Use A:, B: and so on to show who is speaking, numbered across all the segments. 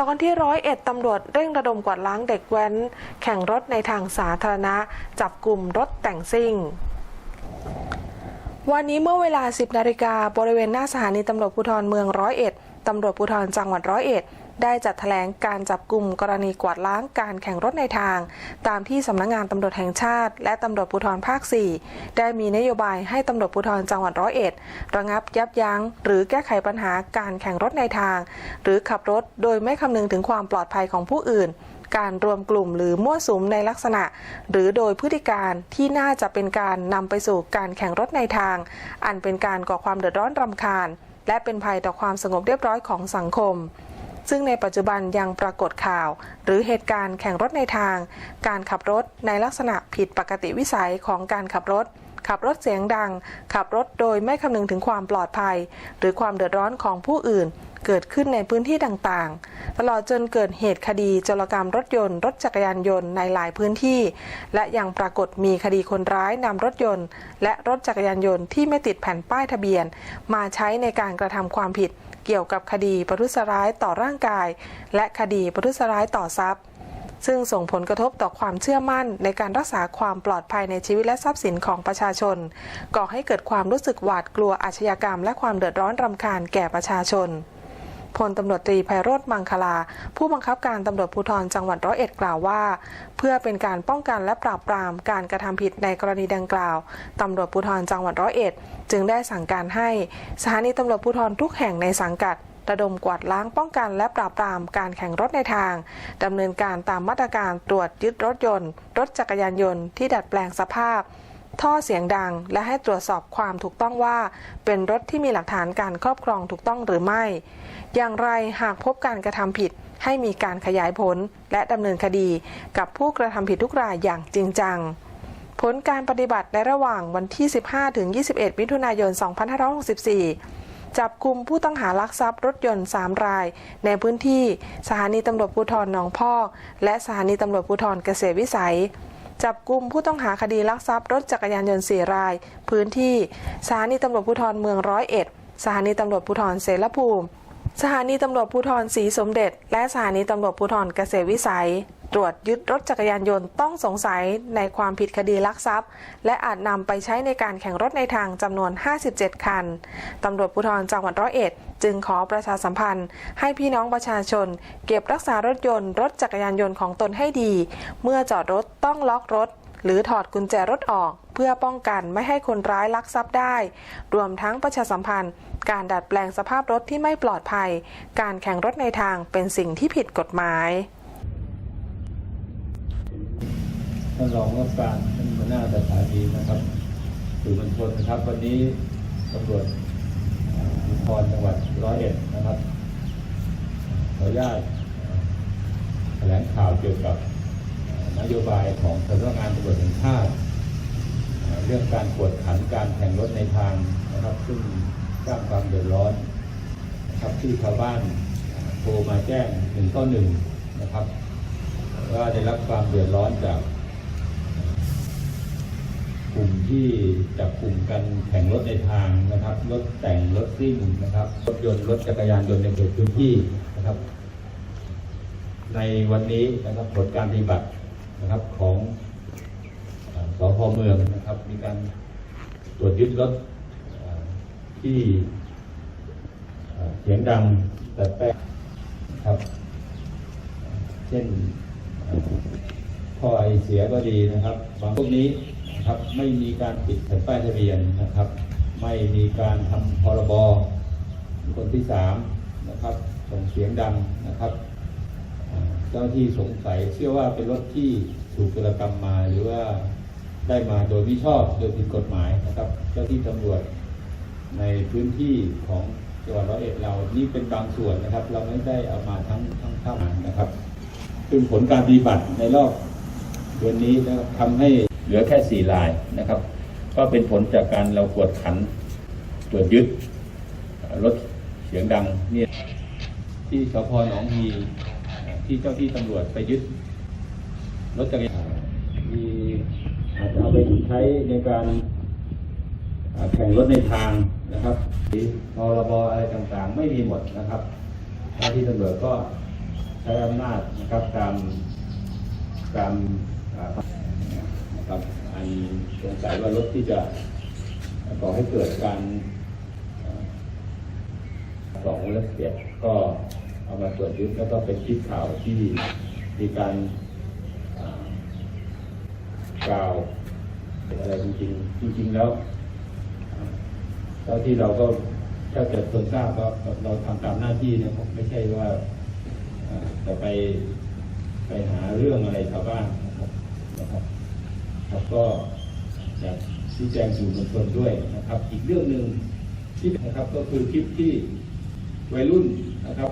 A: ตอนที่ร้อยเอ็ดตำรวจเร่งระดมกวาดล้างเด็กแว้น แข่งรถในทางสาธารณะ จับกลุ่มรถแต่งซิ่งวันนี้เมื่อเวลา 10 นาฬิกาบริเวณหน้าสถานีตำรวจภูธรเมืองร้อยเอ็ดตำรวจภูธรจังหวัดร้อยเอ็ด ได้จัดแถลงการจับกลุ่มกรณีกวาดล้างการแข่งรถในทาง ตามที่สำนักงงานตำรวจแห่งชาติ และตำรวจภูธรภาค 4 ได้มีนโยบายให้ตำรวจภูธรจังหวัดร้อยเอ็ดระงับยับยั้ง หรือแก้ไขปัญหาการแข่งรถในทาง หรือขับรถโดยไม่คำนึงถึงความปลอดภัยของผู้อื่นการรวมกลุ่มหรือมั่วสุมในลักษณะ หรือโดยพฤติการที่น่าจะเป็นการนำไปสู่การแข่งรถในทาง อันเป็นการก่อความเดือดร้อนรำคาญ และเป็นภัยต่อความสงบเรียบร้อยของสังคม ซึ่งในปัจจุบันยังปรากฏข่าว หรือเหตุการณ์แข่งรถในทาง การขับรถในลักษณะผิดปกติวิสัยของการขับรถ ขับรถเสียงดัง ขับรถโดยไม่คำนึงถึงความปลอดภัย หรือความเดือดร้อนของผู้อื่นเกิดขึ้นในพื้นที่ต่างๆ ตลอดจนเกิดเหตุคดีจรกรรมรถยนต์ รถจักรยานยนต์ในหลายพื้นที่ และยังปรากฏมีคดีคนร้ายนำรถยนต์ และรถจักรยานยนต์ที่ไม่ติดแผ่นป้ายทะเบียน มาใช้ในการกระทำความผิด เกี่ยวกับคดีประทุษร้ายต่อร่างกาย และคดีประทุษร้ายต่อทรัพย์ ซึ่งส่งผลกระทบต่อความเชื่อมั่นในการรักษาความปลอดภัยในชีวิตและทรัพย์สินของประชาชน ก่อให้เกิดความรู้สึกหวาดกลัวอาชญากรรม และความเดือดร้อนรำคาญแก่ประชาชน พลตำรวจตรีไพโรธมังคลา ผู้บังคับการตำรวจภูธรจังหวัดร้อยเอ็ดกล่าวว่า เพื่อเป็นการป้องกันและปราบปรามการกระทำผิดในกรณีดังกล่าวตำรวจภูธรจังหวัดร้อยเอ็ดจึงได้สั่งการให้สถานีตำรวจภูธรทุกแห่งในสังกัดระดมกวาดล้างป้องกันและปราบปรามการแข่งรถในทาง ดำเนินการตามมาตรการตรวจยึดรถยนต์ รถจักรยานยนต์ที่ดัดแปลงสภาพ ท่อเสียงดัง และให้ตรวจสอบความถูกต้องว่า เป็นรถที่มีหลักฐานการครอบครองถูกต้องหรือไม่ อย่างไรหากพบการกระทำผิดให้มีการขยายผลและดำเนินคดีกับผู้กระทำผิดทุกรายอย่างจริงจัง ผลการปฏิบัติในระหว่างวันที่ 15ถึง21 มิถุนายน 2564จับกลุ่มผู้ต้องหาลักทรัพย์รถยนต์ 3 ราย ในพื้นที่สถานีตำรวจภูธรหนองพอก และสถานีตำรวจภูธรเกษตรวิสัย จับกลุ่มผู้ต้องหาคดีลักทรัพย์รถจักรยานยนต์4ราย พื้นที่สถานีตำรวจภูธรเมืองร้อยเอ็ดสถานีตำรวจภูธรเสรภูมิ สถานีตำรวจภูธรศรีสมเด็จ และสถานีตำรวจภูธรเกษตรวิสัย ตรวจยึดรถจักรยานยนต์ต้องสงสัยในความผิดคดีลักทรัพย์ และอาจนำไปใช้ในการแข่งรถในทางจำนวน 57 คัน ตำรวจภูธรจังหวัดร้อยเอ็ด จึงขอประชาสัมพันธ์ ให้พี่น้องประชาชน เก็บรักษารถยนต์รถจักรยานยนต์ของตนให้ดี เมื่อจอดรถต้องล็อกรถ หรือถอดกุญแจรถออก เพื่อป้องกันไม่ให้คนร้ายลักทรัพย์ได้ รวมทั้งประชาสัมพันธ์ การดัดแปลงสภาพรถที่ไม่ปลอดภัย การแข่งรถในทางเป็นสิ่งที่ผิดกฎหมาย
B: ท่านรองรับการท่านหัวหน้าสถานีนะครับสื่อมวลชนนะครับ วันนี้ตำรวจอ่าภูธรจังหวัดร้อยเอ็ดนะครับขออนุญาตแถลงข่าวเกี่ยวกับนโยบายของสำนักงานตำรวจแห่งชาติเรื่องการกวดขันการแข่งรถในทางนะครับ ซึ่งสร้างความเดือดร้อนนะครับที่ชาวบ้านโทรมาแจ้งหนึ่งต่อหนึ่งนะครับว่าได้รับความเดือดร้อนจาก กลุ่มที่จับกลุ่มกันแข่งรถในทางนะครับ รถแต่งรถซิ่งนะครับรถยนต์รถจักรยานยนต์ในเขตพื้นที่นะครับ ในวันนี้นะครับผลการปฏิบัตินะครับของสพเมืองนะครับ มีการตรวจยึดรถที่เสียงดังแต่แป้งนะครับ เช่นข่อท่อไอเสียก็ดีนะครับ บางพวกนี้ นะครับ ไม่มีการปิดแผ่นป้ายทะเบียนนะครับ ไม่มีการทำพรบคนที่สามนะครับส่งเสียงดังนะครับเจ้าที่สงสัยเชื่อว่าเป็นรถที่ถูกกระกรรมมาหรือว่าได้มาโดยม่ชอบโดยผิดกฎหมายนะครับ เจ้าที่ตำรวจในพื้นที่ของจังหวัดร้อยเอ็ดเรานี่เป็นบางส่วนนะครับ เราไม่ได้เอามาทั้งทั้งข้ามนะครับ ซึ่งผลการปฏิบัติในรอบเดือนนี้นะครับทำให้ เหลือแค่สี่รายนะครับ ก็เป็นผลจากการเรากวดขันตรวจยึดรถเสียงดังเนี่ยที่สพหนองฮีที่เจ้าที่ตำรวจไปยึดรถจักรยานมีอาจจะเอาไปใช้ในการแข่งรถในทางนะครับพรบอะไรต่างๆ ไม่มีหมดนะครับเจ้าที่ตำรวจก็ใช้อำนาจนะครับตามตามอ่านะครับอัน สงสัยว่ารถที่จะก่อให้เกิดการอ่าสองและเสียก็เอามาตรวจยึดแล้วก็เป็นคลิปข่าวที่มีการกล่าวอะไรจริงๆจริงๆแล้วอ่าที่เราก็ถ้าเกิดคนทราบก็เราทำตามหน้าที่นะครับไม่ใช่ว่าจะไปไปหาเรื่องอะไรชาวบ้านนะครับนะครับ ครับก็อยากชี้แจงสู่มวลชนด้วยนะครับ อีกเรื่องหนึ่งที่นะครับก็คือคลิปที่วัยรุ่นนะครับ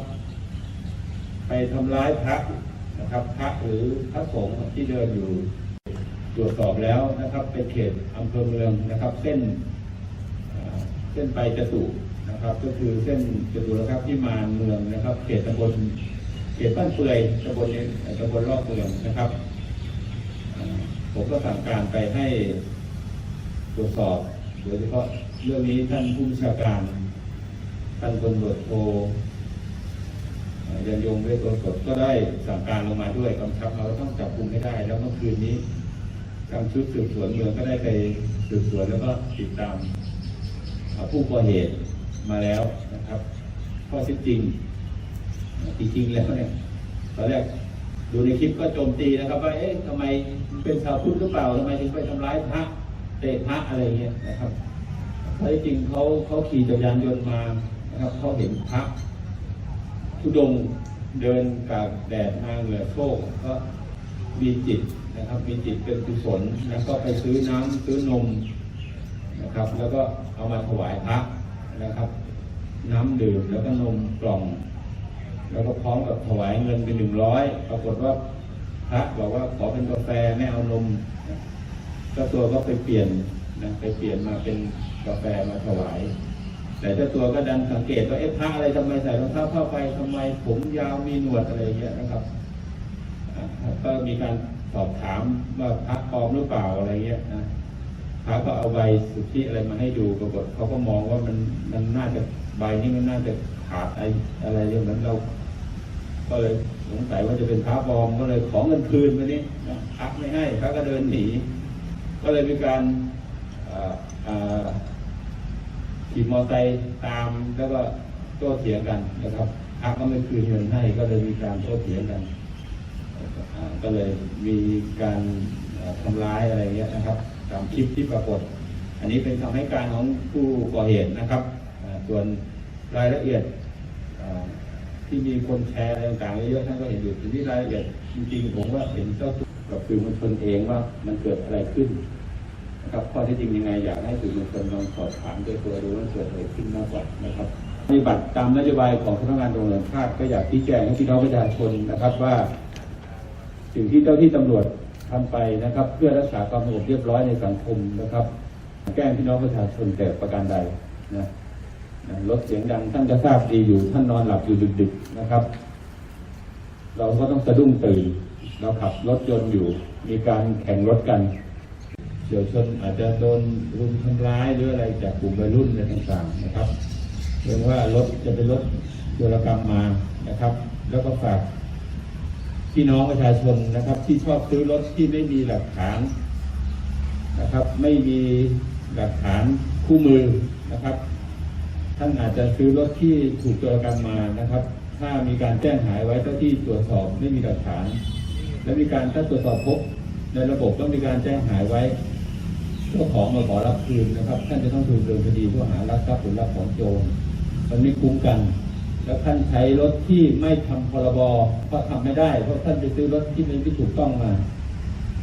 B: ไปทำร้ายพระนะครับ พระหรือพระสงฆ์ที่เดินอยู่ตรวจสอบแล้วนะครับ เป็นเขตอำเภอเมืองนะครับ เส้นเส้นไปจตุนะครับ ก็คือเส้นจตุรพักษ์พิมาเมืองนะครับ เขตตำบลเขตบ้านเปื่อยตำบลตำบลรอบเมืองนะครับ ผมก็สั่งการไปให้ตรวจสอบโดยเฉพาะเรื่องนี้ท่านผู้บัญชาการ ท่านพลตรวจโทยันยงเวทโกศลก็ได้สั่งการลงมาด้วยกำชับเราต้องจับกลุ่มให้ได้ แล้วเมื่อคืนนี้ทางชุดสืบสวนเมืองก็ได้ไปสืบสวนแล้วก็ติดตามผู้ก่อเหตุมาแล้วนะครับข้อเท็จจริงจริงๆแล้วเนี่ยตอนแรก ดูในคลิปก็โจมตีนะครับว่าเอ๊ะทำไมเป็นชาวพุทธหรือเปล่าทำไมถึงไปทำร้ายพระเตะพระอะไรเงี้ยนะครับข้อเท็จริงเขาเขาขี่จักรยานยนต์มานะครับเขาเห็นพระทุดงเดินกากแดดมาเหงื่อโชกก็มีจิตนะครับ มีจิตเป็นกุศลแล้วก็ไปซื้อน้ำซื้อนมนะครับ แล้วก็เอามาถวายพระนะครับ น้ำดื่มแล้วก็นมกล่อง แล้วก็พร้อมกับถวายเงินเป็นหนึ่งร้อยปรากฏว่าพระบอกว่าขอเป็นกาแฟไม่เอานมเจ้าตัวก็ไปเปลี่ยนนะไปเปลี่ยนมาเป็นกาแฟมาถวาย แต่เจ้าตัวก็ดันสังเกตว่าเอ๊ะพระอะไรทำไมใส่รองเท้าผ้าไปทำไมผมยาวมีหนวดอะไรเงี้ยนะครับก็มีการสอบถามว่าพระปลอมหรือเปล่าอะไรเงี้ยนะพระก็เอาใบสุทธิอะไรมาให้ดูปรากฏเขาก็มองว่ามันมันน่าจะใบนี้มันน่าจะขาดอะไรอะไรอย่างนั้นเรา ก็เลยสงสัยว่าจะเป็นพระปลอมก็เลยขอเงินคืนมานี่นะพระไม่ให้พระก็เดินหนี ก็เลยมีการขี่มอเตอร์ไซค์ตามแล้วก็โต้เถียงกันนะครับพระก็ไม่คืนเงินให้ก็เลยมีการโต้เถียงกันก็เลยมีการทำร้ายอะไรเงี้ยนะครับ ตามคลิปที่ปรากฏ อันนี้เป็นคำให้การของผู้ก่อเหตุนะครับส่วนรายละเอียด ที่มีคนแชร์อะไรต่างๆเยอะๆท่านก็เห็นอยู่ทีนี้รายละเอียดจริงๆผมว่าเห็นเจ้าตัวกับสื่อมวลชนเองว่ามันเกิดอะไรขึ้นนะครับข้อที่จริงยังไงอยากให้สื่อมวลชนลองสอบถามด้วยตัวดูว่าเกิดอะไรขึ้นมากกว่านะครับปฏิบัติตามนโยบายของสำนักงานตำรวจแห่งชาติก็อยากชี้แจงให้พี่น้องประชาชนนะครับว่า สิ่งที่เจ้าที่ตำรวจทำไปนะครับ เพื่อรักษาความสงบเรียบร้อยในสังคมนะครับ แกล้งพี่น้องประชาชนแต่ประการใดนะ นะลดเสียงดังท่านก็ทราบดีอยู่ท่านนอนหลับอยู่ดึกๆนะครับ เราก็ต้องสะดุ้งตื่นเราขับรถยนต์อยู่ มีการแข่งรถกันเฉียวชนอาจจะโดนรุมทำร้ายหรืออะไรจากกลุ่มวัยรุ่นอะไรต่างๆนะครับเรื่องว่ารถจะเป็นรถโจรกรรมมานะครับ แล้วก็ฝากพี่น้องประชาชนนะครับ ที่ชอบซื้อรถที่ไม่มีหลักฐานนะครับ ไม่มีหลักฐานคู่มือนะครับ ท่านอาจจะซื้อรถที่ถูกโจรกรรมมานะครับ ถ้ามีการแจ้งหายไว้เจ้าที่ตรวจสอบไม่มีหลักฐาน และมีการถ้าตรวจสอบพบ ในระบบต้องมีการแจ้งหายไว้เจ้าของมาขอรับคืนนะครับ ท่านจะต้องถูกดำเนินคดีข้อหารักทรัพย์หรือรับของโจรมันไม่คุ้มกัน แล้วท่านใช้รถที่ไม่ทำพรบเพราะทำไม่ได้เพราะท่านไปซื้อรถที่ไม่ถูกต้องมา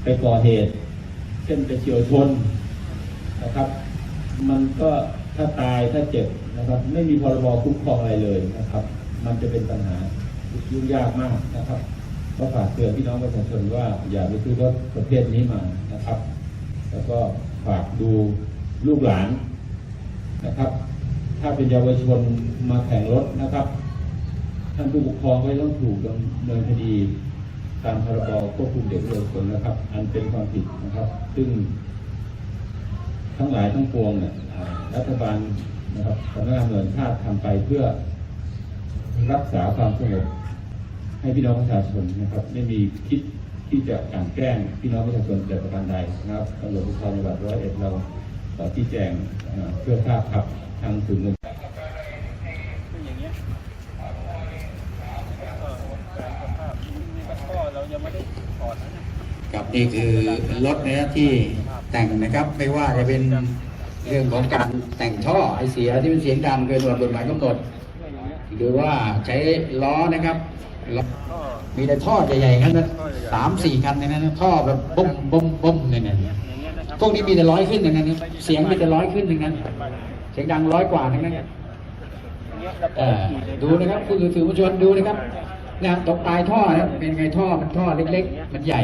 B: ไปก่อเหตุเช่นไปเฉียวชนนะครับ มันก็ ถ้าตายถ้าเจ็บนะครับ ไม่มีพรบคุ้มครองอะไรเลยนะครับ มันจะเป็นปัญหายุ่งยากมากนะครับก็ฝากเตือนพี่น้องประชาชนว่าอย่าไปซื้อรถประเภทนี้มานะครับ แล้วก็ฝากดูลูกหลานนะครับ ถ้าเป็นเยาวชนมาแข่งรถนะครับท่านผู้ปกครองก็ต้องถูกดำเนินคดี ตามพรบควบคุมเด็กและเยาวชนนะครับ อันเป็นความผิดนะครับ ซึ่ง ทั้งหลายทั้งปวงเนี่ยอ่ารัฐบาลนะครับสำนักงานตำรวจแห่งชาติทำไปเพื่อรักษาความสงบให้พี่น้องประชาชนนะครับ ไม่มีคิดที่จะกลั่นแกล้งพี่น้องประชาชนแต่ประการใดนะครับตำรวจภูธรจังหวัดร้อยเอ็ดเราขอชี้แจงเอ่อเพื่อทราบครับทางศูนย์เงิน
C: อย่างเงี้ยก็เรายังไม่ได้ถอดนะเนี่ย
D: ครับนี่คือรถนะที่ แต่งนะครับ ไม่ว่าจะเป็นเรื่องของการแต่งท่อไอเสียที่เป็นเสียงดังเกินกว่ากฎหมายกำหนดหรือว่าใช้ล้อนะครับมีแต่ท่อใหญ่ๆงั้นนะสามสี่คันในนั้นท่อแบบบุ้มบุ้มบุ้มเนี่ย
C: เงี้ย
D: พวกนี้มีแต่ร้อยขึ้นทั้งนั้นเสียงมีแต่ร้อยขึ้นทั้งนั้น เสียงดังร้อยกว่าทั้งนั้น
C: อย่างเงี้ยแล้วก็
D: เอ่อ
C: ขี่เลย
D: ดูนะครับคุณสื่อมวลชนดูนะครับ นะตรงปลายท่อนะเป็นไงท่อมันท่อเล็ก ๆ มันใหญ่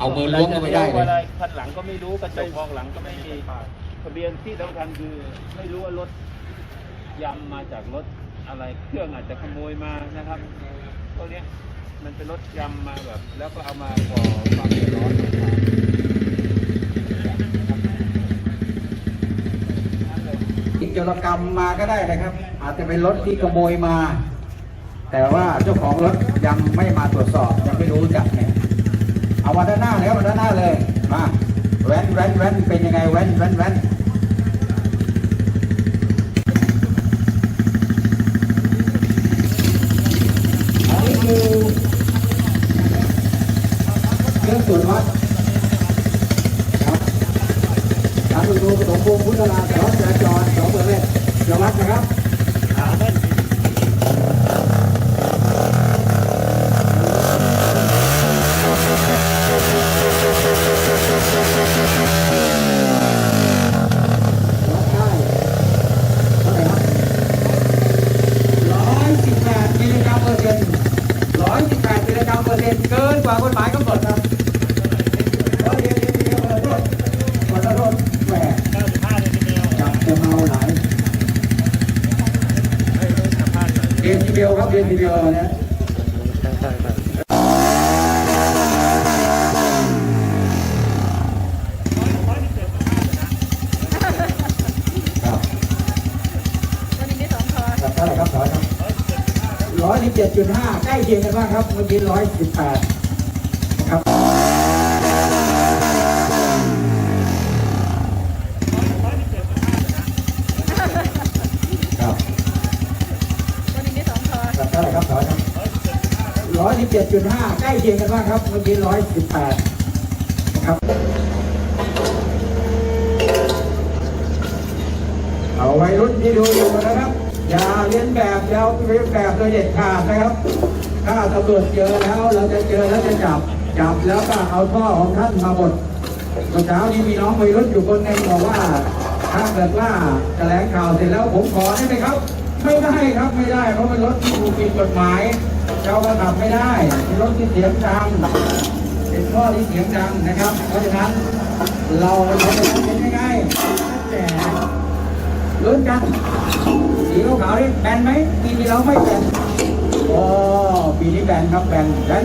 D: เอามือล้วงเข้าไปได้เลย
C: อะไรคันหลังก็ไม่รู้กระจกมองหลังก็ไม่มีทะเบียนที่สำคัญคือไม่รู้ว่ารถยำมาจากรถอะไรเครื่องอาจจะขโมยมานะครับพวกเนี้ยมันเป็นรถยำมาแบบ แล้วก็เอามาก่อความเดือดร้อน
D: กิจกรรมมาก็ได้นะครับ อาจจะเป็นรถที่ขโมยมา แต่ว่าเจ้าของรถยังไม่มาตรวจสอบยังไม่รู้จักเนี่ยเอามาด้านหน้าเลยครับมาด้านหน้าเลยมาแว้นแว้นแว้นเป็นยังไงแว้นแว้นแว้นอันนี้คือเครื่องตรวจวัดครับการดูปฐมภูมิพุทธราสารวัตรจราจรสองเบอร์เมตรระวัดนะครับวัดได้เท่าไหร่ครับร้อยสิบแปดมิลลิกรัมเปอร์เซ็นต์ร้อยสิบแปดมิลลิกรัมเปอร์เซ็นต์เกินกว่ากฎหมายกำหนดครับเฮ้ยเดี๋ยวเดี๋ยวเดี๋ยวขอโทษขอโทษแหม
C: 95เลยทีเดียว
D: จับจะเมาหลาย
C: ให้รถสัมภาษณ์หน่อย
D: เรียน ทีเดียวครับเรียนทีเดียวนะครั
E: ว
D: บั
E: นนี้มีสองคอ
D: ครับเท่าไหร่ครับร้อยครับร้อยสิบเจ็ดจุดห้าใกล้เคียงกันมากครับเมื่อกี้ร้อยสิบแปดครับครับ
E: วันนี้มีสองคอ
D: ครับเท่าไหร่ครับร้อยครับ ร้อยสิบเจ็ดจุดห้าใกล้เคียงกันมากครับเมื่อกี้ร้อยสิบแปดครับ เอาไวัยรุ่นที่ดูอยู่นะครับ อย่าเลียนแบบอย่าเลียนแบบโดยเด็ดขาดนะครับ ถ้าตำรวจเจอแล้วเราจะเจอแล้วจะจับ จับแล้วก็เอาท่อของท่านมาบดเมื่อเช้านี้มีน้องวัยรุ่นอยู่คนหนึงบอกว่า ถ้าเกิดว่าแถลงข่าวเสร็จแล้วผมขอได้ไหมครับ ไม่ได้ครับไม่ได้เพราะเป็นรถที่ถูกผิดกฎหมาย เราก็ขับไม่ได้เป็นรถที่เสียงดังเป็นท่อที่เสียงดังนะครับ เพราะฉะนั้นเราเราจะทำเป็นยังไงแต่ลุ้นกันสีขาวนี่แบนไหมปีนี้เราไม่แบนโอ้ปีนี้แบนครับแบนแบน